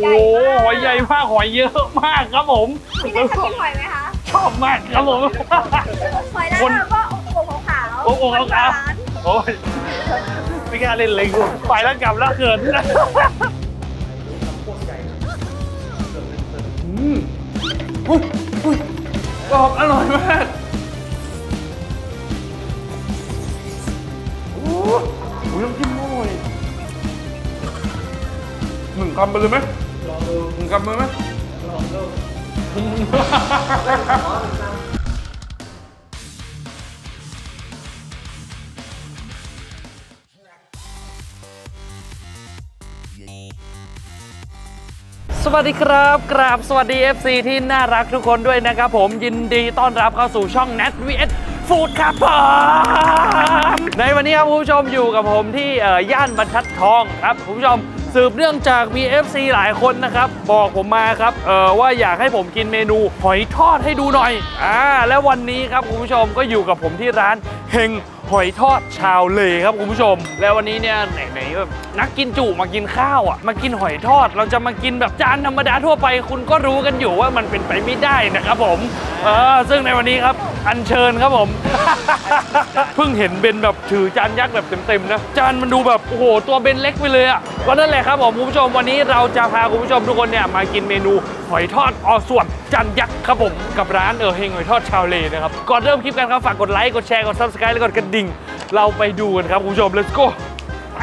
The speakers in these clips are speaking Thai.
ใหญ่โอ้มากหอยใหญ่มากหอยเยอะมากครับผมพี่เนทชอบกินหอยไหมคะชอบมากครับผม หอยแล้วคน เราก็โอ่งขาวๆโอ่งๆขาวๆหวานโอ้ยไม่กล้าเล่นเลยกูไปแล้วกลับแล้วเขินอืมอุ๊ยอุ๊ยกรอบอร่อยมากโอ้โหน้ำจิ้มอร่อยหนึ่งคำไปเลยไหม มึงคำเลยไหมสวัสดีครับ กราบสวัสดี FC ที่น่ารักทุกคนด้วยนะครับผมยินดีต้อนรับเข้าสู่ช่อง Nat vs Food ครับผมในวันนี้ครับคุณผู้ชมอยู่กับผมที่ย่านบรรทัดทองครับคุณผู้ชม สืบเนื่องจากมี FC หลายคนนะครับ บอกผมมาครับเออว่าอยากให้ผมกินเมนูหอยทอดให้ดูหน่อยอ่าแล้ววันนี้ครับคุณผู้ชมก็อยู่กับผมที่ร้านเฮงหอยทอดชาวเลครับคุณผู้ชม แล้ววันนี้เนี่ยไหนๆแบบนักกินจุมากินข้าวอะมากินหอยทอดเราจะมากินแบบจานธรรมดาทั่วไป คุณก็รู้กันอยู่ว่ามันเป็นไปไม่ได้นะครับผมเออซึ่งในวันนี้ครับ อัญเชิญครับผม เพิ่งเห็นเบนแบบถือจานยักษ์แบบเต็มๆนะจานมันดูแบบโอ้โหตัวเบนเล็กไปเลยอะก็นั่นแหละครับผมคุณผู้ชมวันนี้เราจะพาคุณผู้ชมทุกคนเนี่ยมากินเมนูหอยทอดออส่วนจานยักษ์ครับผมกับร้านเออเฮงหอยทอดชาวเลนะครับก่อนเริ่มคลิปกันครับฝากกดไลค์กดแชร์กด subscribe แล้วกดกระดิ่ง เราไปดูกันครับคุณผู้ชม let's go ไป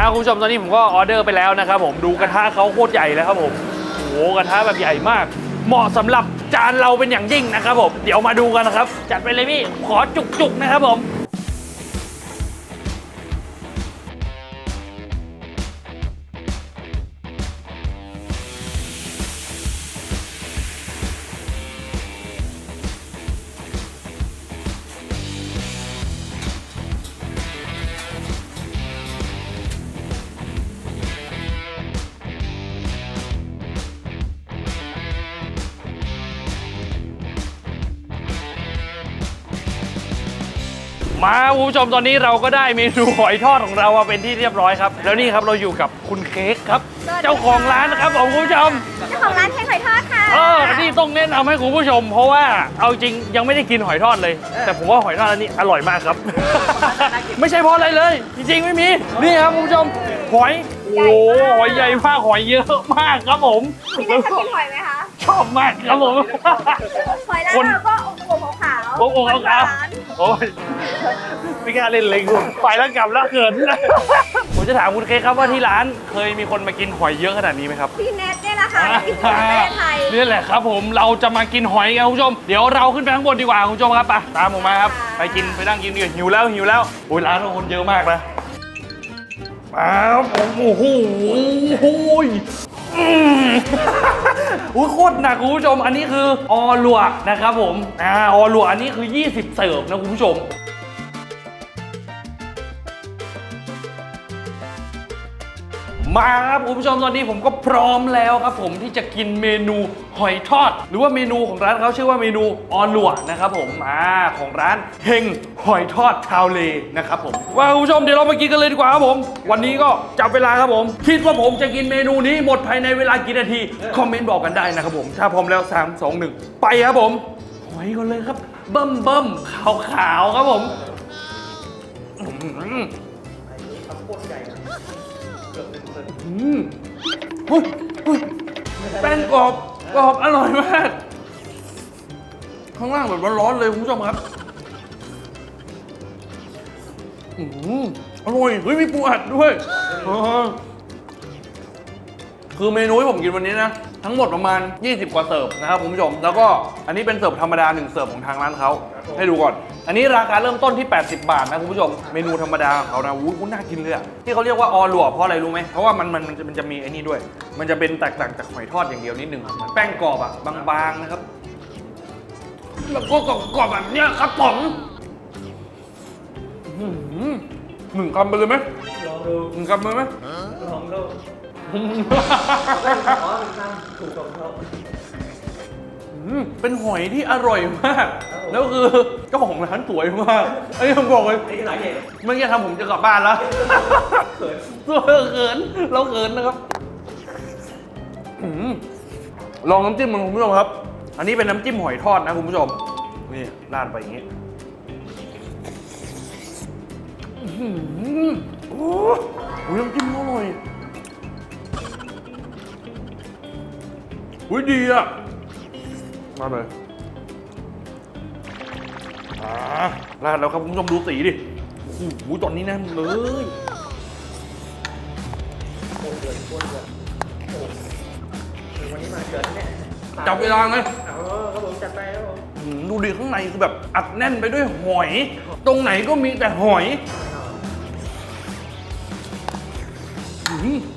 มาคุณผู้ชมตอนนี้ผมก็ออเดอร์ไปแล้วนะครับผมดูกระทะเขาโคตรใหญ่แล้วครับผมโอ้โหกระทะแบบใหญ่มาก เหมาะสำหรับจานเราเป็นอย่างยิ่งนะครับผมเดี๋ยวมาดูกันนะครับ จัดไปเลยพี่ขอจุกๆนะครับผม มาคุณผู้ชมตอนนี้เราก็ได้เมนูหอยทอดของเรามาเป็นที่เรียบร้อยครับ แล้วนี่ครับเราอยู่กับคุณเค้กครับ เจ้าของร้านนะครับผมคุณผู้ชม เจ้าของร้านเค้กหอยทอดค่ะ เออนี่ต้องแนะนำให้คุณผู้ชม เพราะว่าเอาจริงยังไม่ได้กินหอยทอดเลย แต่ผมว่าหอยทอดอันนี้อร่อยมากครับ ไม่ใช่เพราะอะไรเลย จริงๆไม่มี นี่ครับคุณผู้ชมหอย โอ้โหหอยใหญ่มากหอยเยอะมากครับผมพี่เนทชอบกินหอยไหมคะ ชอบมากครับผม หอยแล้วคนเราก็โอ่งขาวๆ โอ้โหหเขาวานโอ้ยไม่กล้าเล่นเลยกูไปแล้วกลับแล้วเขิน ผมจะถามคุณเค้กครับว่าที่ร้านเคยมีคนมากินหอยเยอะขนาดนี้ไหมครับ พี่เนทเนี่ยแหละค่ะที่สุดในประเทศไทยนี่แหละครับผมเราจะมากินหอยกันคุณผู้ชม เดี๋ยวเราขึ้นไปข้างบนดีกว่าคุณผู้ชมครับไปตามผมมาครับไปกินไปนั่งกินกันหิวแล้วหิวแล้วโอ้ยร้านเราคนเยอะมากนะมาครับผมโอ้โหโอ้ยอืม อุ้ยโคตรหนักคุณผู้ชม อันนี้คือออลัวนะครับผมอ่าออลัวอันนี้คือ 20 เสิร์ฟนะคุณผู้ชม มาครับคุณผู้ชมตอนนี้ผมก็พร้อมแล้วครับผมที่จะกินเมนูหอยทอด หรือว่าเมนูของร้านเขาชื่อว่าเมนูออนหลวนะครับผมอ่าของร้านเฮงหอยทอดชาวเลนะครับผมว่าคุณผู้ชมเดี๋ยวเรามากินกันเลยดีกว่าครับผม วันนี้ก็จับเวลาครับผม คิดว่าผมจะกินเมนูนี้หมดภายในเวลากี่นาทีคอมเมนต์บอกกันได้นะครับผมถ้าพร้อมแล้ว3 2 1 ไปครับผมหอยก่อนเลยครับเบิ่มเบิ่มขาวขาวครับผม อืมหุ้ยหุ้ยแป้งกรอบกรอบอร่อยมาก ข้างล่างแบบร้อนๆเลยคุณผู้ชมครับ อืมอร่อยเฮ้ยมีปูอัดด้วยอ่าคือเมนูที่ผมกินวันนี้นะ ทั้งหมดประมาณ 20 กว่าเสิร์ฟนะครับคุณผู้ชม แล้วก็อันนี้เป็นเสิร์ฟธรรมดาหนึ่งเสิร์ฟของทางร้านเขาให้ดูก่อน อันนี้ราคาเริ่มต้นที่ 80 บาทนะคุณผู้ชม เมนูธรรมดาของเขานะอู้หูน่ากินเลยอะที่เขาเรียกว่าออหลวเพราะอะไรรู้ไหมเพราะว่ามันมันมันจะมันจะมีไอ้นี่ด้วย มันจะเป็นแตกต่างจากหอยทอดอย่างเดียวนิดนึงเหมือนแป้งกรอบอะบางๆนะครับแล้วก็กรอบๆแบบเนี้ยครับผมอื้อหือหนึ่งคำไปเลยไหมลองดูหนึ่งคำเลยไหมลองดูอ๋อหนึ่งคำ ถูกของเขาอืมเป็นหอยที่อร่อยมาก แล้วคือเจ้าของร้านสวยมากไอ้ผมบอกเลยนี่คือสาเหตุเมื่อกี้ทำผมจะกลับบ้านแล้วเขินเขินเราเขินนะครับอืมลองน้ำจิ้มมันคุณผู้ชมครับ อันนี้เป็นน้ำจิ้มหอยทอดนะคุณผู้ชม นี่ราดไปอย่างนี้อือหือโอ้โหน้ำจิ้มอร่อย อุ้ยดีอะ มาเลยอ่าราดแล้วครับคุณผู้ชมดูสีดิโอ้โหตอนนี้แน่นเลยโคตรเดือดโคตรเดือดโอ้โหคือวันนี้มาเดือดเนี่ยจับเวลาไงเอาครับผมจัดไปครับผมอืมดูดิข้างในคือแบบอัดแน่นไปด้วยหอย ตรงไหนก็มีแต่หอยอืมน้ำ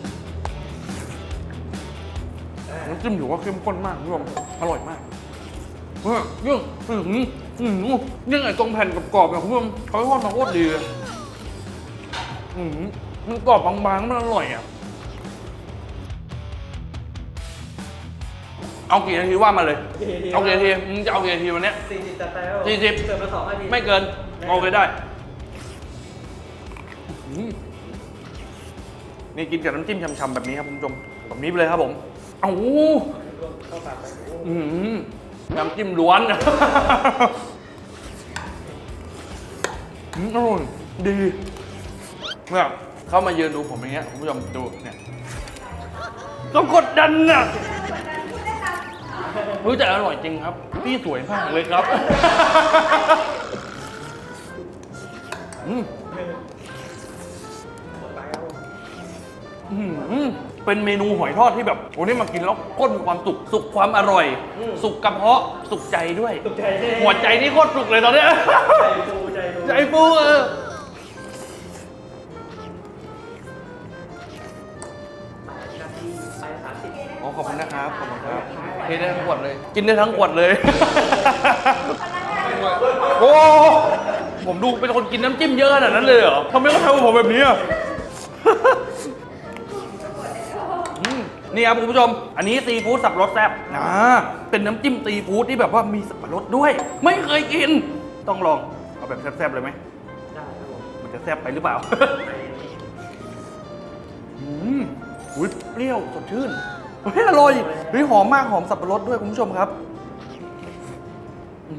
จิ้มถือว่าเข้มข้นมากคุณผู้ชมอร่อยมากเฮ้ยยิ่งอืมอืมยิ่งไอ้ตรงแผ่นกรอบๆเนี่ยคุณผู้ชมเขาทอดมาโคตรดีเลยอืมมันกรอบบางๆมันอร่อยอะเอากี่นาทีว่ามาเลย เอากี่นาทีมึงจะเอากี่นาทีวันเนี้ยสี่สิบจัดไปครับผมสี่สิบเสิร์ฟมาสองนาทีไม่เกินโอเคได้อืมนี่กินกับน้ำจิ้มชำๆแบบนี้ครับคุณผู้ชมแบบนี้ไปเลยครับผม เอาเข้าปากไปโอ้โหอืมน้ำจิ้มล้วนอืมอร่อยดีเนี่ยเข้ามายืนดูผมอย่างเงี้ยคุณผู้ชมดูเนี่ยก็กดดันน่ะรู้แต่อร่อยจริงครับพี่สวยมากเลยครับอืมหม ดไปครับผมอื้อหือเป็นเมนูหอยทอดที่แบบโอ้นี่มากินแล้วก้นมีความสุขสุขความอร่อยสุขกระเพาะสุขใจด้วย ตกใจแน่หัวใจนี่โคตรสุขเลยตอนเนี้ย ใจฟูใจฟูใจฟูเออแปดนาทีไปสามสิบอ๋อขอบคุณนะครับขอบคุณครับเทได้ทั้งขวดเลย กินได้ทั้งขวดเลย โอ้ผมดูเป็นคนกินน้ำจิ้มเยอะขนาดนั้นเลยเหรอทำไมเขาทำกับผมแบบนี้อะอืม นี่ครับคุณผู้ชม อันนี้ซีฟู้ดสับปะรสแซ่บอ่าเป็นน้ำจิ้มซีฟู้ดที่แบบว่ามีสับปะรดด้วย ไม่เคยกิน ต้องลอง เอาแบบแซ่บๆเลยไหมได้ครับผมมันจะแซ่บไปหรือเปล่าไปอืมอุ้ยเปรี้ยวสดชื่นเฮ้ยอร่อยเฮ้ยหอมมากหอมสับปะรดด้วยคุณผู้ชมครับ อื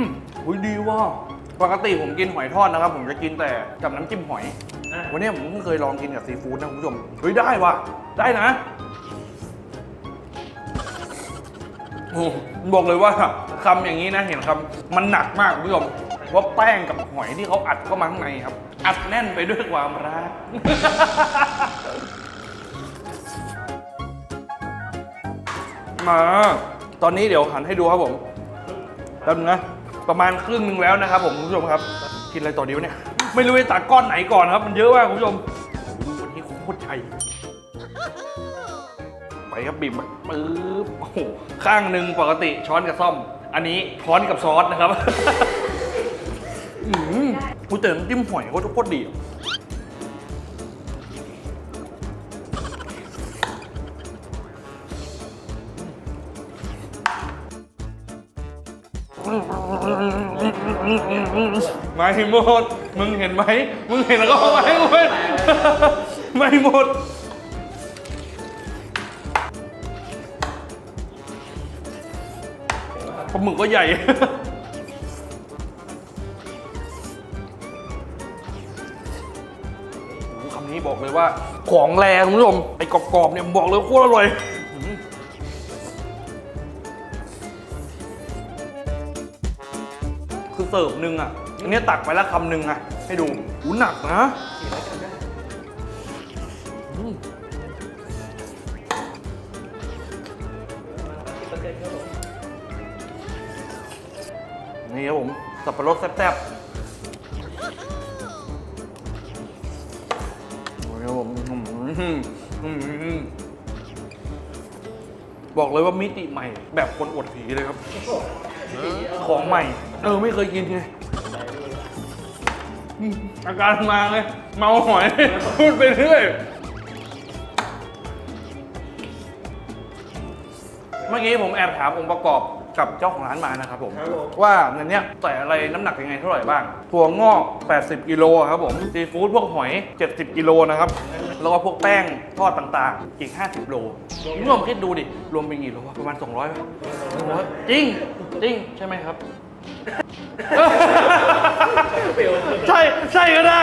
มอุ้ยดีว่ะปกติผมกินหอยทอดนะครับ ผมจะกินแต่กับน้ำจิ้มหอยอะวันนี้ผมเพิ่งเคยลองกินกับซีฟู้ดนะคุณผู้ชม เฮ้ยได้ว่ะ ได้นะ โอ้บอกเลยว่าคำอย่างนี้นะเห็นคำมันหนักมากคุณผู้ชมว่าะแป้งกับหอยที่เขาอัดเข้ามาข้างในครับ อัดแน่นไปด้วยความรัก มาตอนนี้เดี๋ยวหันให้ดูครับผมแป๊บนึงนะประมาณครึ่งหนึ่งแล้วนะครับผมคุณผู้ชมครับ กินอะไรต่อดีวะเนี่ย ไม่รู้จะตักก้อนไหนก่อนครับ มันเยอะมากคุณผู้ชมวันนี้โคตรใหญ่ ครับบิ่มปึ๊บโอ้โหข้างหนึ่งปกติช้อนกับซ่อม อันนี้ช้อนกับซอสนะครับ อืมกูเติมจิ้มหอยโคตรโคตรดีอะไม่หมด มึงเห็นไหม มึงเห็นแล้วก็เอามาให้กูไหมไม่หมด หมึกก็ใหญ่ คำนี้บอกเลยว่าของแรงคุณผู้ชมไอ้กรอบๆเนี่ยบอกเลยโคตรอร่อยคือเสิร์ฟหนึ่งอะ อันนี้ตักไปแล้วคำหนึ่งอะ ให้ดูหูหนักนะ นี่ครับผม สับปะรดแซ่บๆโอ้ยครับผมอื้อหืออื้อหือบอกเลยว่ามิติใหม่ แบบคนอวดผีเลยครับ ของใหม่ เออ ไม่เคยกินไงอาการมาเลย เมาหอย พูดไปเรื่อยเมื่อกี้ผมแอบถามองค์ประกอบ กับเจ้าของร้านมานะครับผม ครับผม ว่าในเนี้ยใส่อะไรน้ำหนักยังไงเท่าไหร่บ้างถั่วงอก 80 กิโลครับผมซีฟู้ดพวกหอย 70 กิโลนะครับแล้วก็พวกแป้งทอดต่างๆ อีก 50 โลคุณผู้ชมคิดดูดิ รวมเป็นกี่โลวะประมาณ 200ป่ะ200จริงจริงใช่ไหมครับ ใช่ใช่ก็ได้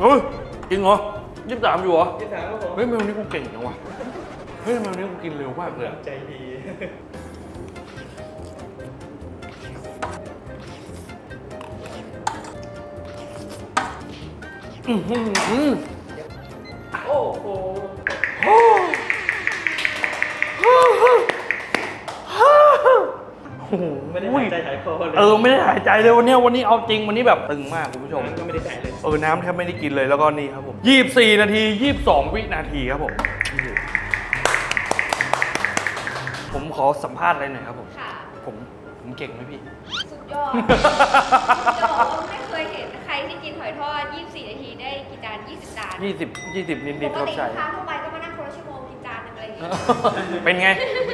เฮ้ยจริงเหรอยี่สิบสามอยู่เหรอยี่สิบสามครับผมเฮ้ยเมลนี้กูเก่งจังวะเฮ้ยเมลนี้กูกินเร็วมากเลยอะใจดีอื้อ ไม่ได้หายใจหายคอเลยเออไม่ได้หายใจเลยวันเนี้ยวันนี้เอาจริงวันนี้แบบตึงมากคุณผู้ชมน้ำก็ไม่ได้จ่ายเลยเออน้ำแทบไม่ได้กินเลยแล้วก็นี่ครับผม24 นาที 22 วินาทีครับผม ผมขอสัมภาษณ์อะไรหน่อยครับผม ค่ะ ผมผมเก่งไหมพี่ สุดยอด จะบอกว่าไม่เคยเห็นใครที่กินหอยทอด 24 นาทีได้กินจาน 20 จาน 20 20 นิดปนิดกครับติใช่ ลูกค้าทั่วไป เงี้ยเป็นไง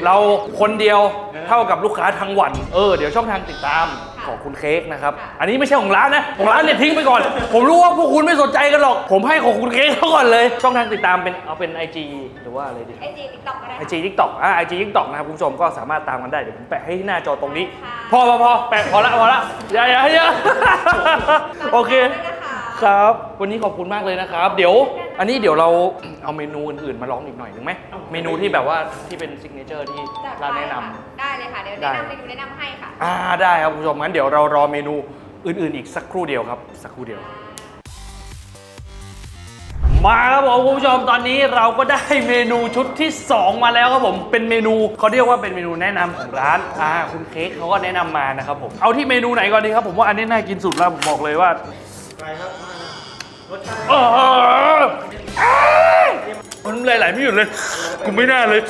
เราคนเดียวเท่ากับลูกค้าทั้งวัน เออ เดี๋ยวช่องทางติดตามค่ะของคุณเค้กนะครับค่ะอันนี้ไม่ใช่ของร้านนะ ของร้านเนี่ยทิ้งไปก่อน ผมรู้ว่าพวกคุณไม่สนใจกันหรอก ผมให้ของคุณเค้กเขาก่อนเลย ช่องทางติดตามเป็นเอาเป็น IG หรือว่าอะไรดีไอจีติ๊กต็อกก็ได้ไอจีทิกตอกอ่าไอจีทิกตอกนะครับคุณผู้ชมก็สามารถตามกันได้ เดี๋ยวผมแปะให้ที่หน้าจอตรงนี้ค่ะพอพอพอแปะพอละพอละอย่าอย่าอย่าโอเคฝากด้วยนะคะครับ วันนี้ขอบคุณมากเลยนะครับ เดี๋ยว อันนี้เดี๋ยวเรา เอาเมนูอื่นๆมาลองอีกหน่อยหนึ่งไหมเมนูที่แบบว่าที่เป็นซิกเนเจอร์ที่จัดร้านไปแนะนค่ะได้เลยค่ะ เดี๋ยวได้ แนะนำเมนูแนะนำให้ค่ะำอ่าได้ครับคุณผู้ชมงั้นเดี๋ยวเรารอเมนูอื่นๆ อีกสักครู่เดียวครับ สักครู่เดียว มาครับผมคุณผู้ชมตอนนี้เราก็ได้เมนูชุดที่ 2 มาแล้วครับผมเป็นเมนูเขาเรียกว่าเป็นเมนูแนะนำของร้านอ่าคุณเค้กเขาก็แนะนำมานะครับผมเอาที่เมนูไหนก่อนดีครับผมว่าอันนี้น่ากินสุดแล้วผมบอกเลยว่า ไปครับมา รสชาติเออมันำลายไหลไม่หยุดเลย กูไม่น่าเลย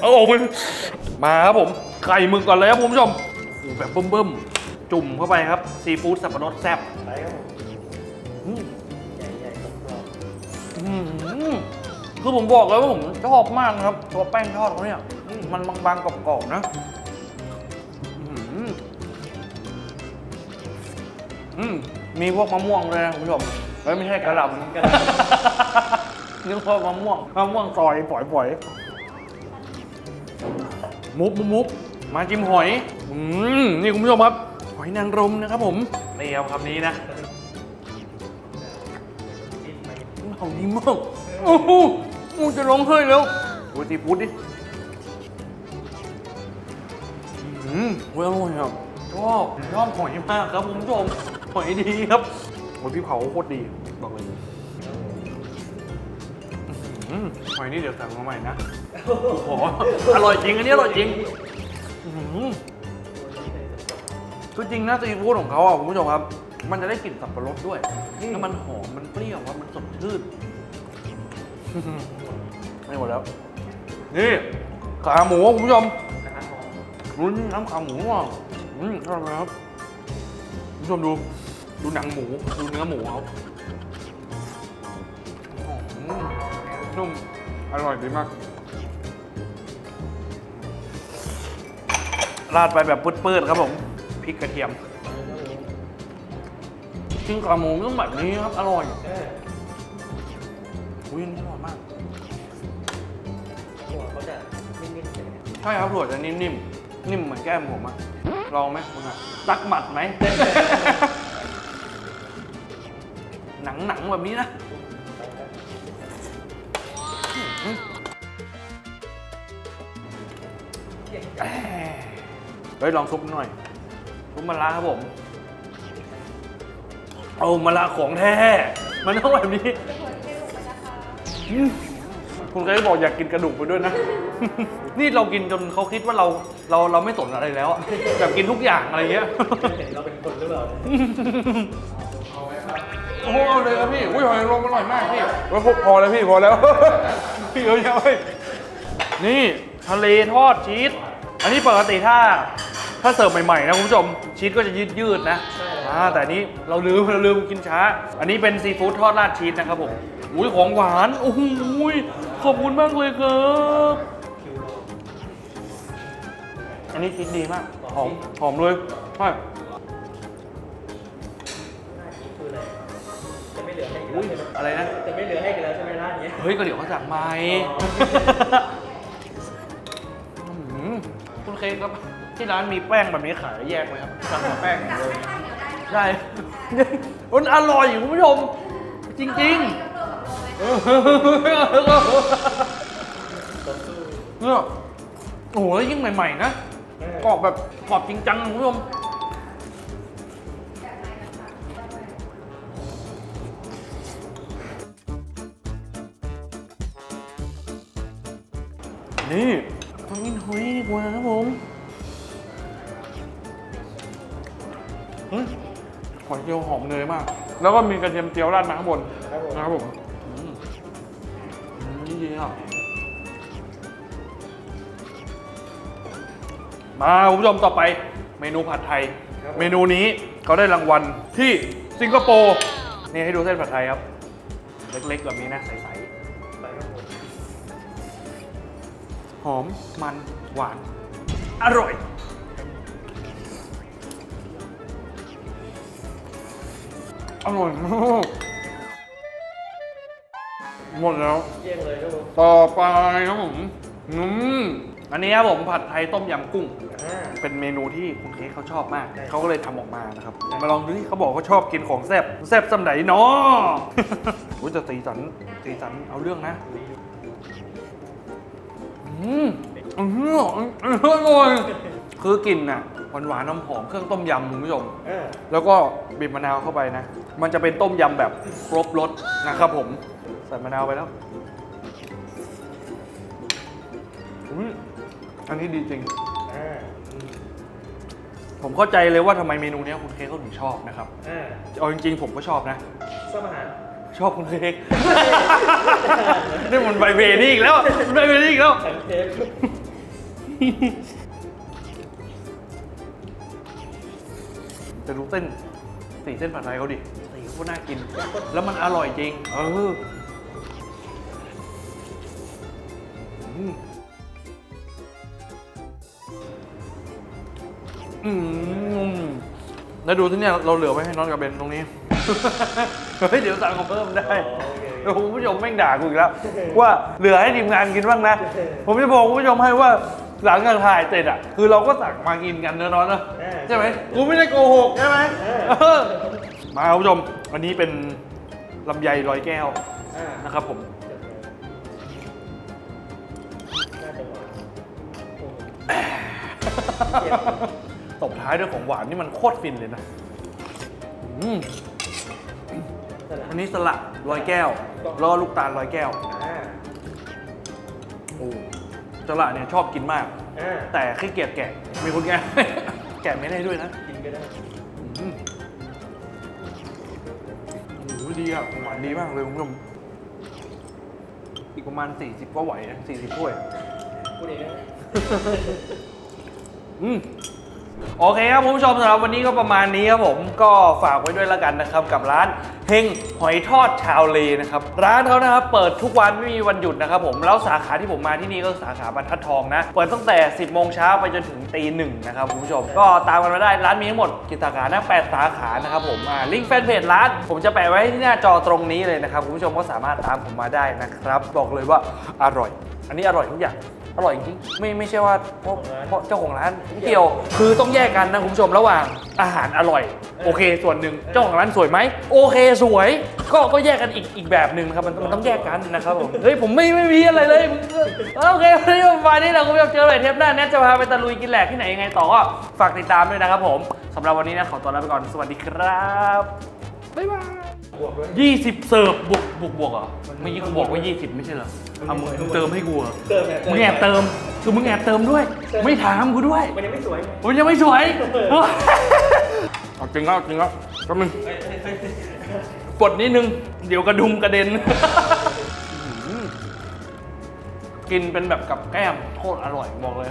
เอาออกมามาครับผมไข่หมึกก่อนเลยครับคุณผู้ชมโอ้โหแบบเบิ่มๆ จุ่มเข้าไปครับ ซีฟู้ดสับปะรดแซ่บไปครับผมอืม ใหญ่ๆกรอบอืมคือผมบอกเลยว่าผมชอบมากนะครับตัวแป้งทอดเขาเนี่ยอืมมันบางๆกรอบๆนะอืมอืมมีพวกมะม่วงเลยนะคุณผู้ชม เอ้ยไม่ใช่กระหล่ำกระหล่นึกว่ามะม่วงมะม่วงซอยปล่อยปล่อยมุบมุบมุบมาจิ้มหอยอืมนี่คุณผู้ชมครับหอยนางรมนะครับผมนี่ครับคำนี้นะจิ้มไปหอมดีมากโอ้โหกูจะร้องไห้แล้วดูซีฟู้ดดิอืมเว้ยอร่อยครับชอบชอบหอยมากครับคุณผู้ชมหอยดีครับ โอ้ยพี่เผาโคตรดีบอกเลยอื้อหือหอยนี่เดี๋ยวสั่งมาใหม่นะโอ้โหอร่อยจริงอันนี้อร่อยจริงอื้อหือคือจริงนะซีฟู้ดของเขาอะคุณผู้ชมครับ มันจะได้กลิ่นสับปะรดด้วยแล้วมันหอมมันเปรี้ยวครับมันสดชื่นอื้อหือไม่หมดแล้ว นี่ขาหมูคุณผู้ชมกระทะหอมรุ้นน้ำขาหมูอะอืมอร่อยครับคุณผู้ชมดู ดูหนังหมู ดูเนื้อหมูเขาอืมนุ่ม อร่อยดีมาก ราดไปแบบปื้ดๆครับผม พริกกระเทียมจิ้งขาหมูต้องแบบนี้ครับ อร่อยเอออุ้ยอันนี่อร่อยมาก หัวเขาจะนิ่มๆใช่ไหมใช่ครับถั่วจะนิ่มๆ นิ่มเหมือนแก้มผมอะลองไหมคุณอะซักหมัดไหมหนั งหนังๆแบบนี้นะอืมเอ้ยเฮ้ยลองซุปหน่อยซุปมะระครับผมเอามะระของแท้ มันต้องแบบนี้เป็นหัวที่ได้ลงไปนะคะอืมคุณไกด์บอกอยากกินกระดูกไปด้วยนะ นี่เรากินจนเขาคิดว่าเราเราเราไม่สนอะไรแล้วอะแบบกินทุกอย่างอะไรเงี้ยเห็นเราเป็นคนหรือเปล่าเนี่ย โอ้โหเอาเลยครับพี่อุ้ยหอยนางรมอร่อยมากพี่โอ้ยพอแล้วพี่พอแล้ว พี่เอ้ยเอ้ยนี่ทะเลทอดชีสอันนี้ปกติถ้าถ้าเสิร์ฟใหม่ๆนะคุณผู้ชมชีสก็จะยืดยืดๆนะใช่ครับอ่าแต่อันนี้เราลืมเราลืมกินช้า อันนี้เป็นซีฟู้ดทอดราดชีสนะครับผมอุ้ยของหวานโอ้โหขอบคุณมากเลยครับอันนี้ชีสดีมากหอมหอมเลยใช่ อให้กันอุ้ยแล้วใช่ไหมอะไรนะ จะไม่เหลือให้กันแล้วใช่ไหมร้านเนี้ยเฮ้ยก็เดี๋ยวเขาสั่งใหม่อื้อหือคุณเค้กครับ ที่ร้านมีแป้งแบบนี้ขายแยกไหมครับสั่งมาแป้งอย่างสั่งเดียวให้ข้าวเหนียวได้ไหมได้มันอร่อยคุณผู้ชม จริงเอาไว้ยกโลกับโลไหมๆรสสู้เนี่ยโอ้โหแล้วยิ่งใหม่ ๆ นะกรอบแบบกรอบจริงจังคุณผู้ชม ยเจียวหอมเนยมาก แล้วก็มีกระเทียมเจียวราดมาข้างบนครับผมนะครับผมอืมอืมนี่ดีอะมาคุณผู้ชมต่อไปเมนูผัดไทย เมนูนี้เขาได้รางวัลที่สิงคโปร์นี่ให้ดูเส้นผัดไทยครับ เล็กๆแบบนี้นะใสไปครับผมๆหอมมันหวาน อร่อย อร่อยมากหมดแล้ว เยี่ยงเลยครับผมต่อไปครับผมอืมอันนี้ครับผมผัดไทยต้มยำกุ้ง อ่า เป็นเมนูที่คุณเค้กเขาชอบมาก ใช่ เขาก็เลยทำออกมานะครับใช่มาลองดูที่เขาบอกเขาชอบกินของแซ่บแซ่บสำไหนเนาะ อุ้ยแต่สีสันสีสันเอาเรื่องนะ อืมอืมอร่อยคือกลิ่นน่ะ หวานหวานๆหอมๆเครื่องต้มยำคุณผู้ชมอ่าแล้วก็บีบมะนาวเข้าไปนะ มันจะเป็นต้มยำแบบครบรสนะครับผม ใส่มะนาวไปแล้วอุ๊ยอันนี้ดีจริงอ่าอืมผมเข้าใจเลยว่าทำไมเมนูเนี้ยคุณเค้กเขาถึงชอบนะครับอ่าเอาจริงๆผมก็ชอบนะชอบอาหารชอบคุณเค้ก นี่มันใบเบนี่อีกแล้วใบเบนี่อีกแล้วสังเทป จะรู้เส้นสีเส้นผัดไทยเขาดิสีเขาน่ากิน แล้วมันอร่อยจริง เอออืมอืมแล้วดูที่เนี่ยเราเหลือไว้ให้น้องกับเบนตรงนี้ เฮ้ยเดี๋ยวสั่งมาเพิ่มได้อ๋อโอเคเดี๋ยวคุณผู้ชมแม่งด่ากูอีกแล้ว ว่าเหลือให้ทีมงานกินบ้างนะ ผมจะบอกคุณผู้ชมให้ว่า หลังจากถ่ายเสร็จอะ คือเราก็สั่งมากินกันเนอะเนอะเนอะอ่าใช่ไหมกูไม่ได้โกหกใช่ไหมเออเออมาคุณผู้ชมอันนี้เป็นลำไยลอยแก้วอ่านะครับผม น่าจะหวานโอ้โหตบท้ายด้วยของหวานนี่มันโคตรฟินเลยนะอืมสลัดอันนี้สลัดลอยแก้วแล้วก็ลูกตาลลอยแก้วอ่าโอ้ สลัดเนี่ยชอบกินมาก อ่าแต่ขี้เกียจแกะ มีคนแกะ แกะไม่ได้ด้วยนะกินก็ได้อืมโอ้โหดีอะ หวานดีมากเลยคุณผู้ชมอีกประมาณ 40 ก็ไหวนะ40ถ้วยพูดเองนะอืม โอเคครับคุณผู้ชมสำหรับวันนี้ก็ประมาณนี้ครับผมก็ฝากไว้ด้วยแล้วกันนะครับ กับร้านเฮงหอยทอดชาวเลนะครับ ร้านเขานะครับเปิดทุกวันไม่มีวันหยุดนะครับผมแล้วสาขาที่ผมมาที่นี่ก็สาขาบรรทัดทองนะ เปิดตั้งแต่ 10โมงเช้าไปจนถึงตีหนึ่งนะครับคุณผู้ชม ก็ตามกันมาได้ร้านมีทั้งหมดกี่สาขานะ8สาขานะครับผมอ่าลิงก์แฟนเพจร้านผมจะแปะไว้ที่หน้าจอตรงนี้เลยนะครับคุณผู้ชมก็สามารถตามผมมาได้นะครับ บอกเลยว่าอร่อย อันนี้อร่อยทุกอย่าง อร่อยจริงๆไม่ไม่ใช่ว่าเพราะเพราะเจ้าของร้านไม่เกี่ยวคือต้องแยกกันนะคุณผู้ชมระหว่างอาหารอร่อย โอเค ส่วนหนึ่งเจ้าของร้านสวยไหมโอเคสวย ก็ก็แยกกันอีกอีกแบบหนึ่งนะครับมันมันต้องแยกกันนะครับผมเฮ้ยผมไม่ไม่มีอะไรเลยผมโอเควันนี้ประมาณนี้แหละคุณผู้ชมเจอกันใหม่เทปหน้าแนทจะพาไปตะลุยกินแหลกที่ไหนยังไงต่อก็ฝากติดตามด้วยนะครับผมสำหรับวันนี้นะขอตัวลาไปก่อนสวัสดีครับบ๊ายบาย บวกด้วยยี่สิบเสิร์ฟบวกบวกบวกเหรอเมื่อกี้กูบอกว่ายี่สิบไม่ใช่เหรอเอามึงมึงเติมให้กูเหรอเติมแบบมึงแอบเติมคือมึงแอบเติมด้วย ไม่ถามกูด้วยมันยังไม่สวยไงมันยังไม่สวยเอาจริงแล้วจริงแล้วก็มึงเฮ้ยเฮ้ยเฮ้ยปลดนิดนึง เดี๋ยวกระดุมกระเด็นอื้อหือกินเป็นแบบกับแก้มโคตรอร่อยบอกเลย